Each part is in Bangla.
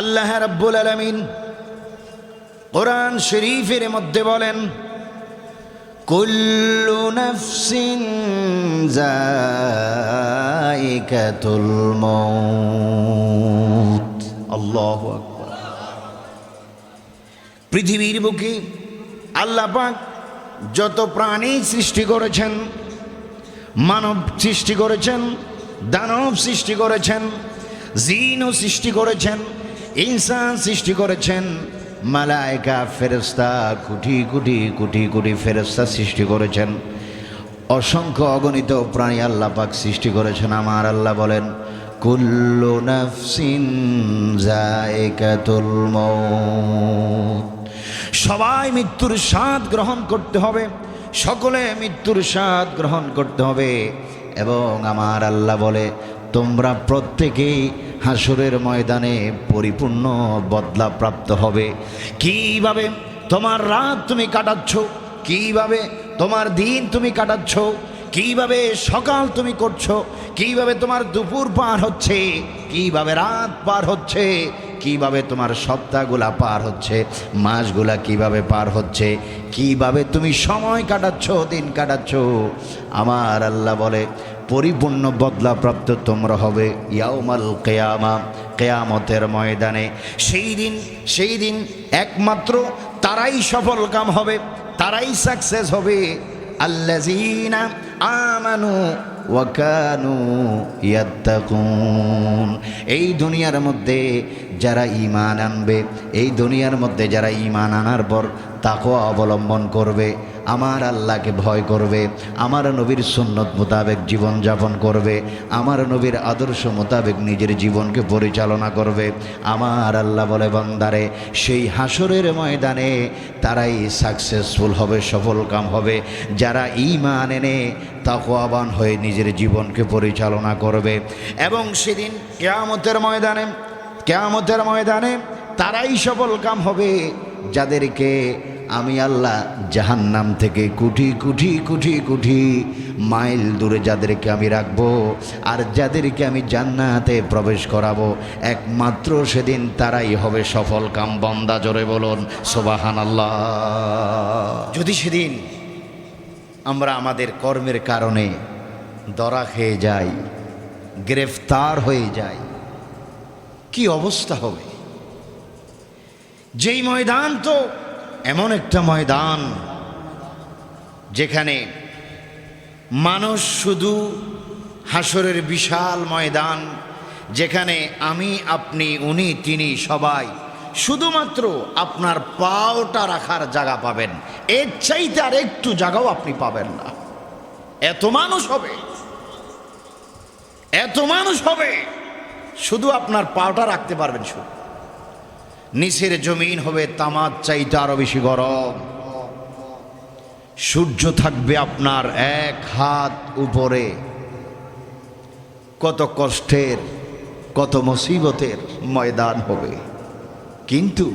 আল্লাহ রাব্বুল আলামিন কোরআন শরীফের মধ্যে বলেন, কুল্লু নাফসিন যায়িকাতুল মাউত। আল্লাহু পৃথিবীর বুকে আল্লাহ পাক যত প্রাণী সৃষ্টি করেছেন, মানব সৃষ্টি করেছেন, দানব সৃষ্টি করেছেন, জিনও সৃষ্টি করেছেন ইনসান সৃষ্টি করেছেন, মালায়কা ফেরেস্তা কুটি কুটি কুটি কুটি ফেরেস্তা সৃষ্টি করেছেন। অসংখ্য অগণিত প্রাণী আল্লাহ পাক সৃষ্টি করেছেন, আমার আল্লাহ বলেন, কুল্লু নাফসিন জায়কাতুল মৌত সবাই মৃত্যুর স্বাদ গ্রহণ করতে হবে, সকলে মৃত্যুর স্বাদ গ্রহণ করতে হবে। এবং আমার আল্লাহ বলে তোমরা প্রত্যেকেই হাসুরের ময়দানে পরিপূর্ণ বদলা প্রাপ্ত হবে। কীভাবে তোমার রাত তুমি কাটাচ্ছ? কীভাবে তোমার দিন তুমি কাটাচ্ছ? কীভাবে সকাল তুমি করছ? কীভাবে তোমার দুপুর পার হচ্ছে? কীভাবে রাত পার হচ্ছে? কীভাবে তোমার সপ্তাহগুলা পার হচ্ছে? মাসগুলা কীভাবে পার হচ্ছে? কীভাবে তুমি সময় কাটাচ্ছ, দিন কাটাচ্ছ? আমার আল্লাহ বলে, পরিপূর্ণ বদলাপ্রাপ্ত তোমরা হবে ইয়াউমাল কেয়ামা, কেয়ামতের ময়দানে। সেই দিন সেই দিন একমাত্র তারাই সফল কাম হবে, তারাই সাকসেস হবে। আল্লাজিনা আমানু ওয়াকানু ইয়াত্তাকুন। এই দুনিয়ার মধ্যে যারা ইমান আনবে, এই দুনিয়ার মধ্যে যারা ঈমান আনার পর তাকে অবলম্বন করবে আমার আল্লাহকে ভয় করবে, আমার নবীর সুন্নত মোতাবেক জীবনযাপন করবে, আমার নবীর আদর্শ মোতাবেক নিজের জীবনকে পরিচালনা করবে। আমার আল্লাহ বলে, বন্দারে, সেই হাসরের ময়দানে তারাই সাকসেসফুল হবে, সফল কাম হবে। যারা ইমান এনে তাকওয়াবান হয়ে নিজের জীবনকে পরিচালনা করবে। এবং সেদিন কেয়ামতের ময়দানে কেয়ামতের ময়দানে তারাই সফল কাম হবে, যাদেরকে আমি আল্লাহ জাহান্নাম থেকে কুঠি কুঠি কুঠি কুঠি মাইল দূরে যাদেরকে আমি রাখব আর যাদেরকে আমি জান্নাতে প্রবেশ করাবো, একমাত্র সেদিন তারাই হবে সফল কাম বন্দা, জোরে বলুন সোবাহান আল্লাহ যদি সেদিন আমরা আমাদের কর্মের কারণে দরা খেয়ে যাই, গ্রেফতার হয়ে যাই, কি অবস্থা হবে? যেই ময়দান তো এমন একটা ময়দান যেখানে মানুষ শুধু হাসরের বিশাল ময়দান, যেখানে আমি, আপনি, উনি, তিনি, সবাই শুধুমাত্র আপনার পাওটা রাখার জায়গা পাবেন। এর চাইতে আর একটু জায়গাও আপনি পাবেন না। এত মানুষ হবে। এত মানুষ হবে। শুধু আপনার পাওটা রাখতে পারবেন শুধু। নিচের জমিন হবে তামার চাইতে আরও বেশি গরম। সূর্য থাকবে আপনার এক হাত উপরে। কত কষ্টের, কত মুসিবতের ময়দান হবে। কিন্তু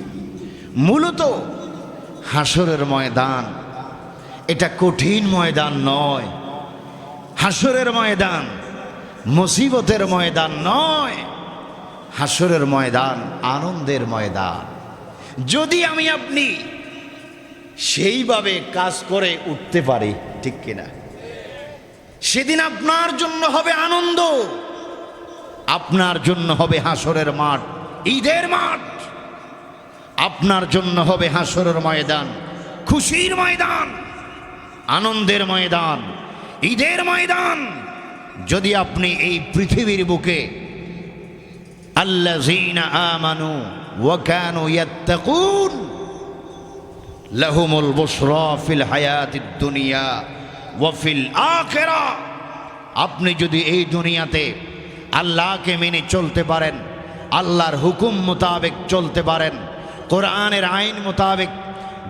মূলত হাসরের ময়দান, এটা কঠিন ময়দান নয়। হাসরের ময়দান মুসিবতের ময়দান নয়। হাসরের ময়দান, আনন্দের ময়দান। যদি আমি আপনি সেইভাবে কাজ করে উঠতে পারি, ঠিক কিনা? সেদিন আপনার জন্য হবে আনন্দ, আপনার জন্য হবে হাসরের মাঠ, ঈদের মাঠ। আপনার জন্য হবে হাসরের ময়দান, খুশির ময়দান, আনন্দের ময়দান, ঈদের ময়দান। যদি আপনি এই পৃথিবীর বুকে আল্লাযীনা আমানু ওয়া কানু লাহুমুল বুশরা ফিল হায়াতিদ দুনিয়া ওয়া ফিল আপনি যদি এই দুনিয়াতে আল্লাহকে মেনে চলতে পারেন, আল্লাহর হুকুম মোতাবেক চলতে পারেন, কোরআনের আইন মোতাবেক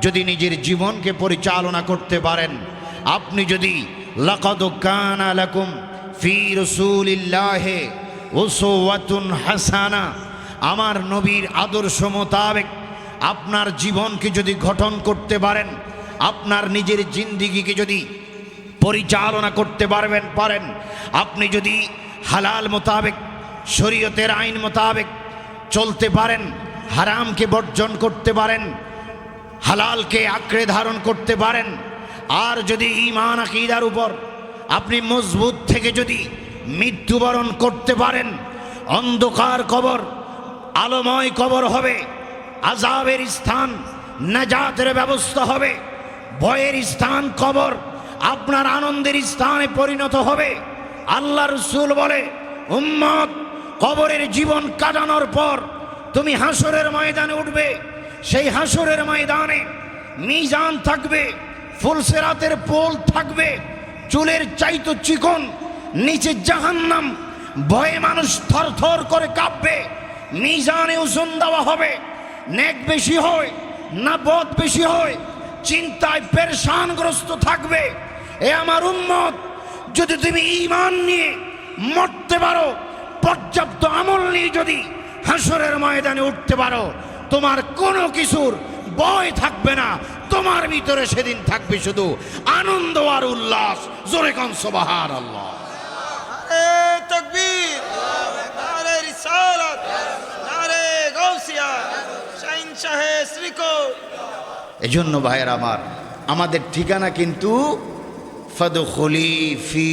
যদি নিজের জীবনকে পরিচালনা করতে পারেন, আপনি যদি লাকাদ কানা লাকুম ফি রাসূলিল্লাহি ওসোয়াতুন হাসানা। আমার নবীর আদর্শ মোতাবেক আপনার জীবনকে যদি গঠন করতে পারেন, আপনার নিজের জিন্দিগিকে যদি পরিচালনা করতে পারবেন, পারেন। আপনি যদি হালাল মোতাবেক, শরীয়তের আইন মোতাবেক চলতে পারেন, হারামকে বর্জন করতে পারেন, হালালকে আঁকড়ে ধারণ করতে পারেন, আর যদি ইমান আকিদার উপর আপনি মজবুত থেকে যদি মৃত্যুবরণ করতে পারেন। অন্ধকার কবর, আলোময় কবর হবে। আজাবের স্থান, নাজাতের ব্যবস্থা হবে। ভয়ের স্থান কবর, আপনার আনন্দের স্থানে পরিণত হবে। আল্লাহ রসুল বলে, উম্মত, কবরের জীবন কাটানোর পর তুমি হাসরের ময়দানে উঠবে। সেই হাসরের ময়দানে মিজান থাকবে, ফুলসেরাতের পোল থাকবে, চুলের চাইতো চিকন নিচে জাহান্নাম, ভয়ে মানুষ থরথর করে কাঁপবে, মিজানে ওজন দেওয়া হবে, নেক বেশি হয় না বদ বেশি হয়, চিন্তায় পেরেশানগ্রস্ত থাকবে। এ আমার উম্মত, যদি তুমি ইমান নিয়ে মরতে পারো, পর্যাপ্ত আমল নিয়ে যদি হাসরের ময়দানে উঠতে পারো, তোমার কোনো কিছুর ভয় থাকবে না, তোমার ভিতরে সেদিন থাকবে শুধু আনন্দ আর উল্লাস। জোরে কনসবাহার আল্লাহ নারে তকবীর এজন্য ভাইয়ের আমার, আমাদের ঠিকানা কিন্তু ফদখলি ফি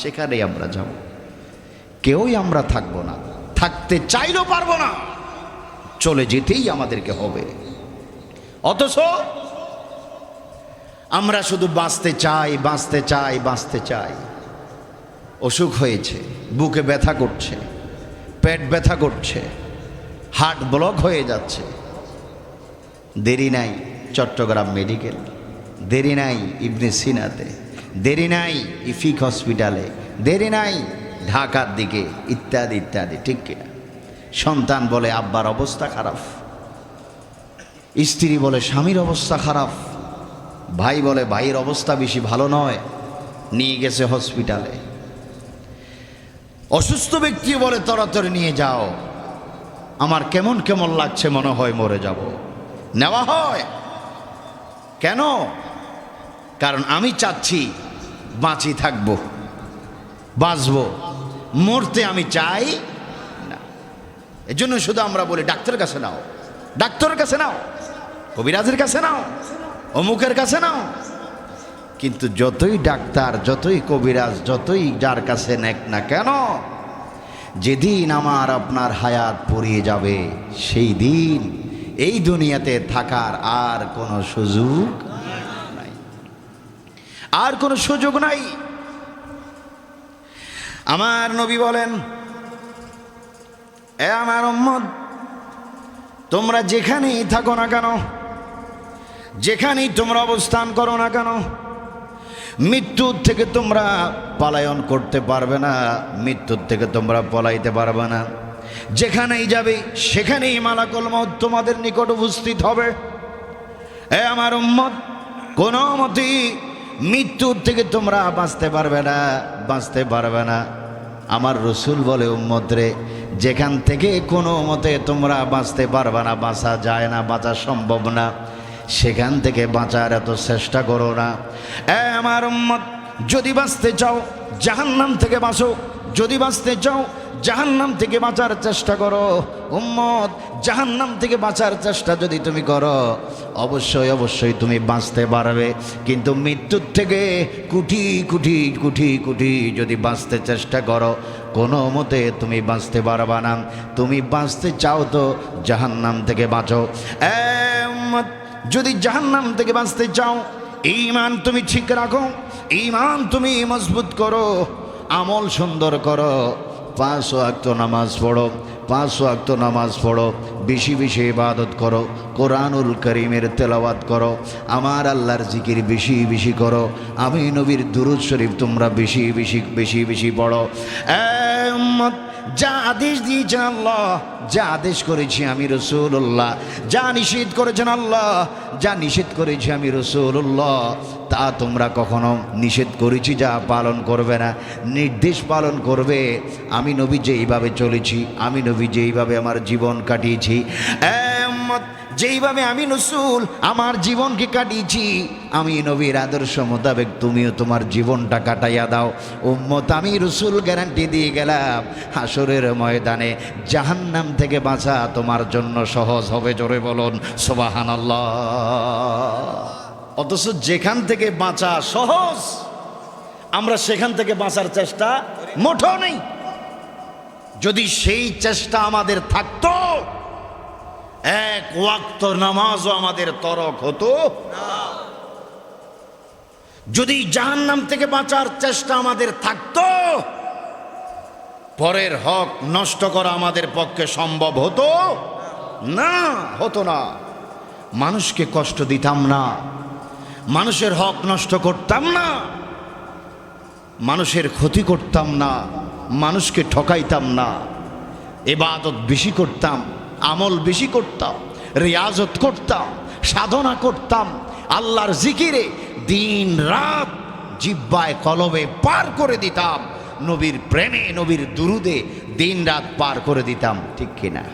সেখানেই আমরা যাব। কেউই আমরা থাকব না, থাকতে চাইলেও পারব না, চলে যেতেই আমাদেরকে হবে। অথচ আমরা শুধু বাঁচতে চাই বাঁচতে চাই বাঁচতে চাই। অসুখ হয়েছে, বুকে ব্যথা করছে, পেট ব্যথা করছে, হার্ট ব্লক হয়ে যাচ্ছে। দেরি নাই চট্টগ্রাম মেডিকেল, দেরি নাই ইবনে সিনাতে, দেরি নাই ইফিক হসপিটালে, দেরি নাই ঢাকার দিকে, ইত্যাদি ইত্যাদি, ঠিক কিনা? সন্তান বলে, আব্বার অবস্থা খারাপ। স্ত্রী বলে, স্বামীর অবস্থা খারাপ। ভাই বলে, ভাইয়ের অবস্থা বেশি ভালো নয়, নিয়ে গেছে হসপিটালে। অসুস্থ ব্যক্তি বলে তরাতরে নিয়ে যাও। আমার কেমন কেমন লাগছে মনে হয় মরে যাব। নেওয়া হয়। কেন? কারণ আমি চাচ্ছি বাঁচি থাকব, বাঁচব। মরতে আমি চাই না। এজন্য শুধু আমরা বলি, ডাক্তারের কাছে নাও, ডাক্তারের কাছে নাও, কবিরাজের কাছে নাও। অমুকের কাছে নাও। কিন্তু যতই ডাক্তার, যতই কবিরাজ, যতই যার কাছে নেক না কেন, যেদিন আমার আপনার হায়াত পুড়িয়ে যাবে, সেই দিন এই দুনিয়াতে থাকার আর কোনো সুযোগ নাই। আর কোনো সুযোগ নাই। আমার নবী বলেন, এ আমার তোমরা যেখানেই থাকো না কেন যেখানেই তোমরা অবস্থান করো না কেন, মৃত্যুর থেকে তোমরা পলায়ন করতে পারবে না, মৃত্যুর থেকে তোমরা পলাইতে পারবে না। যেখানেই যাবে, সেখানেই মালাকল মত তোমাদের নিকট উপস্থিত হবে। এ আমার উম্মত, কোনো মতেই মৃত্যুর থেকে তোমরা বাঁচতে পারবে না, বাঁচতে পারবে না। আমার রসুল বলে, উম্মত রে, যেখান থেকে কোনো মতে তোমরা বাঁচতে পারবে না, বাঁচা যায় না, বাঁচা সম্ভব না। সেখান থেকে বাঁচার এত চেষ্টা করো না। এ আমার উম্মত, যদি বাঁচতে চাও, জাহান্নাম থেকে বাঁচো। যদি বাঁচতে চাও, জাহান্নাম থেকে বাঁচার চেষ্টা করো। উম্মত, জাহান্নাম থেকে বাঁচার চেষ্টা যদি তুমি করো, অবশ্যই অবশ্যই তুমি বাঁচতে পারবে। কিন্তু মৃত্যুর থেকে কুটি কুটি কুটি কুটি যদি বাঁচতে চেষ্টা করো, কোনো মতে তুমি বাঁচতে পারবা না। তুমি বাঁচতে চাও তো জাহান্নাম থেকে বাঁচো। এ যদি জাহান্নাম থেকে বাঁচতে চাও ইমান তুমি ঠিক রাখো ইমান তুমি মজবুত করো, আমল সুন্দর করো, পাঁচ ওয়াক্ত নামাজ পড়ো, পাঁচ ওয়াক্ত নামাজ পড়ো, বেশি বেশি ইবাদত করো, কোরআনুল করিমের তেলাওয়াত করো, আমার আল্লাহর জিকির বেশি বেশি করো, আমি নবীর দুরুদ শরীফ তোমরা বেশি বেশি বেশি বেশি পড়ো। যা আদেশ দিয়েছেন আল্লাহ যা আদেশ করেছি আমি রসুল্লাহ যা নিষেধ করেছেন আল্লাহ যা নিষেধ করেছি আমি রসুল্লাহ তা তোমরা কখনো নিষেধ করেছি যা পালন করবে না নির্দেশ পালন করবে। আমি নবী যে এইভাবে চলেছি আমি নবী যে এইভাবে আমার জীবন কাটিয়েছি। এ উম্মত, যেইভাবে আমি নসুল, আমার জীবনকে কাটিয়েছি, আমি নবীর আদর্শ মোতাবেক তুমিও তোমার জীবনটা কাটাইয়া দাও। উম্মত, আমি রসুল গ্যারান্টি দিয়ে গেলাম হাসরের ময়দানে জাহান্নাম থেকে বাঁচা তোমার জন্য সহজ হবে, জোরে বলুন সোবাহান অথচ যেখান থেকে বাঁচা সহজ, আমরা সেখান থেকে বাঁচার চেষ্টা মোটেও নেই। যদি সেই চেষ্টা আমাদের থাকতো এক ওয়াক্ত নামাজও আমাদের তরক হতো। যদি জাহান্নাম থেকে বাঁচার চেষ্টা আমাদের থাকতো, পরের হক নষ্ট করা আমাদের পক্ষে সম্ভব হতো? না হতো না। মানুষকে কষ্ট দিতাম না। মানুষের হক নষ্ট করতাম না। মানুষের ক্ষতি করতাম না। মানুষকে ঠকাইতাম না। এবাদত বেশি করতাম। আমল বেশি করতাম, রেয়াজত করতাম, সাধনা করতাম, আল্লাহর জিকিরে দিন রাত জিব্বায় কলবে পার করে দিতাম, নবীর প্রেমে, নবীর দুরুদে দিন রাত পার করে দিতাম, ঠিক কিনা?